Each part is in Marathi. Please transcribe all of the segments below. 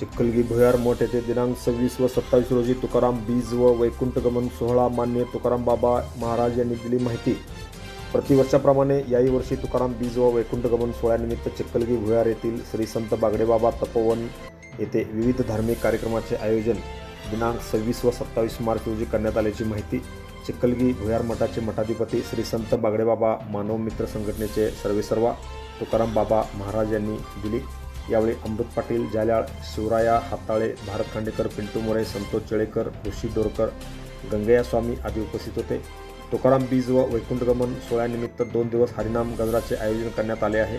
चिखलगी भुयार मोठ येथे दिनांक सव्वीस व सत्तावीस रोजी तुकाराम बीज व वैकुंठगमन सोहळा मान्य तुकाराम बाबा महाराज यांनी दिली माहिती. प्रतिवर्षाप्रमाणे याही वर्षी तुकाराम बीज व वैकुंठगमन सोहळ्यानिमित्त चिखलगी भुयार येथील श्री संत बागडेबाबा तपोवन येथे विविध धार्मिक कार्यक्रमाचे आयोजन दिनांक सव्वीस व सत्तावीस मार्च रोजी करण्यात आल्याची माहिती चिखलगी भुयार मठाचे मठाधिपती श्री संत बागडेबाबा मानव मित्र संघटनेचे सर्वेसर्वा तुकाराम बाबा महाराज यांनी दिली. यावेळी अमृत पाटील जाल्याळ शिवराया हाताळे भारत खांडेकर पिंटू मोरे संतोष चेळेकर ऋषी दोरकर गंगया स्वामी आदी उपस्थित होते. तुकाराम बीज व वैकुंठगमन सोहळ्यानिमित्त दोन दिवस हरिनाम गजराचे आयोजन करण्यात आले आहे.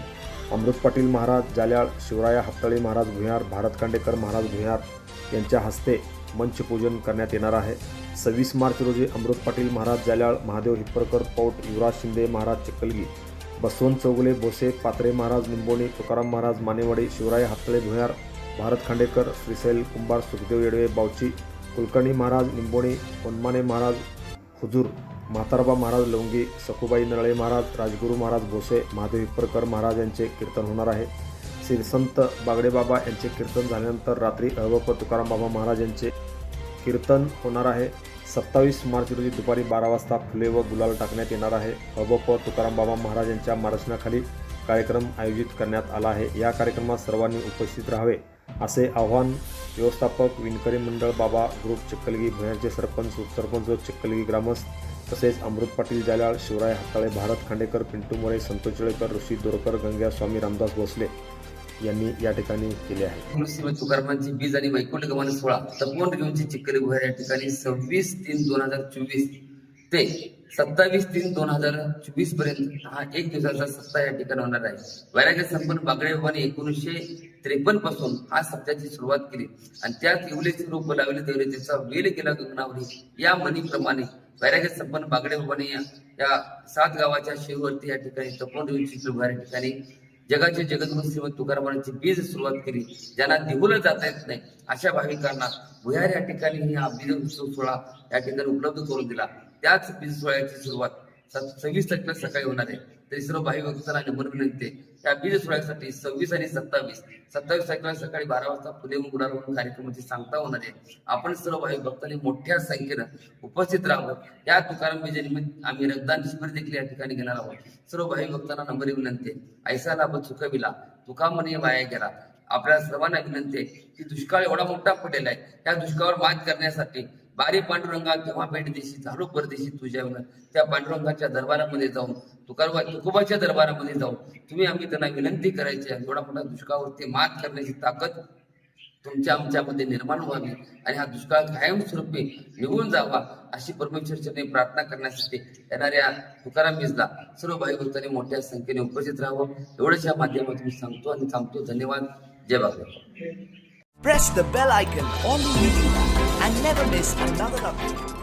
अमृत पाटील महाराज जाल्याळ शिवराया हाताळे महाराज भुयार भारत खांडेकर महाराज भुयार यांच्या हस्ते मंचपूजन करण्यात येणार आहे. सव्वीस मार्च रोजी अमृत पाटील महाराज जाल्याळ महादेव हिप्परकर पौट युवराज शिंदे महाराज चक्कलगी बसवंत चौगुले भोसे पात्रे महाराज निंबोणी तुकाराम महाराज मानेवाडी शिवराय हातळे भुयार भारत खांडेकर श्रीशैल कुंभार सुखदेव येडवे बावची कुलकर्णी महाराज निंबोणी वनमाने महाराज हुजूर म्हातारबा महाराज लवंगी सखुबाई नरळे महाराज राजगुरू महाराज भोसे महादेव हिप्परकर महाराज यांचे कीर्तन होणार आहे. श्रीसंत बागडेबाबा यांचे कीर्तन झाल्यानंतर रात्री अहबप तुकाराम बाबा महाराज यांचे कीर्तन होणार आहे. सत्तावीस मार्च रोजी दुपारी बारा वाजता फुले व गुलाल टाकण्यात येणार आहे. अबप तुकाराम बाबा महाराज यांच्या मार्गदर्शनाखाली कार्यक्रम आयोजित करण्यात आला आहे. या कार्यक्रमात सर्वांनी उपस्थित राहावे असे आव्हान व्यवस्थापक विणकरी मंडळ बाबा ग्रुप चिक्कलगी भुयारचे सरपंच उपसरपंच व चिक्कलगी ग्रामस्थ तसेच अमृत पाटील जालाळ शिवराय हाताळे भारत खांडेकर पिंटू मोरे संतोष चेळेकर ऋषी दोरकर गंग्या स्वामी रामदास भोसले यांनी या ठिकाणी केले आहे. तुकारामांची बीज आणि वैकुंठ गमन सोळा तपोवन घेऊनची चिखली गुहार या ठिकाणी सव्वीस तीन दोन हजार चोवीस ते सत्तावीस तीन दोन हजार चोवीसपर्यंत हा एक दिवसाचा सप्ताह या ठिकाणी होणार आहे. वैराग्य संपन्न बागडे बाबांनी एकोणीसशे त्रेपन्नपासून हा सप्ताहाची सुरुवात केली. आणि त्या येवलेचे रूप लावले तेवढे त्याचा वेल केला गगनावरी. या म्हणीप्रमाणे वैराग्य संपन्न बागडे बाबांनी या- सात गावाच्या शेवरती या ठिकाणी तपोवन घेऊन चिखली भुयार या ठिकाणी जगाचे जगद्गुरु श्रीमंत तुकारामांची बीज सुरुवात केली. ज्यांना दिहुलं जाता येत नाही अशा भाविकांना भुयार या ठिकाणी ही हा बीज उत्सव सोहळा या ठिकाणी उपलब्ध करून दिला. त्याच बीज सोहळ्याची सुरुवात सव्वीस तारखेला सकाळी होणार आहे. तरी सर्व भावी भक्तांना नंबर विनंती त्या बीज सोहळ्यासाठी सव्वीस आणि सत्तावीस सत्तावीस तारखेला सकाळी बारा वाजता फुले गुडार होऊन कार्यक्रमाची सांगता होणार आहे. आपण सर्व भाई भक्तांनी मोठ्या संख्येनं उपस्थित राहावं. या तुकाराम बीजेनिमित्त आम्ही रक्तदान शिबिर देखील या ठिकाणी घेणार आहोत. सर्व भावी भक्तांना नंबर विनंती ऐसा लाभ चुकविला तुका म्हणे वाया गेला. आपल्या सर्वांना विनंती आहे की दुष्काळ एवढा मोठा पडेल आहे. त्या दुष्काळावर मात करण्यासाठी अरे पांडुरंगा केव्हा भेट देशी परदेशी तुझ्या त्या पांडुरंगाच्या दरबारामध्ये जाऊन तुकारोबा तुकोबाच्या दरबारामध्ये जाऊन तुम्ही आम्ही त्यांना विनंती करायची आहे. एवढा मोठा दुष्काळावरती मात करण्याची ताकद तुमच्या आमच्यामध्ये निर्माण व्हावी आणि हा दुष्काळ कायमस्वरूपी निघून जावा अशी परमेश्वरचरणी प्रार्थना करण्यासाठी येणाऱ्या तुकाराम बीजला सर्व भाई भक्तांनी मोठ्या संख्येने उपस्थित राहावं. एवढंच या माध्यमातून सांगतो आणि थांबतो. धन्यवाद. जय बाबा. Press the bell icon on the video and never miss another update.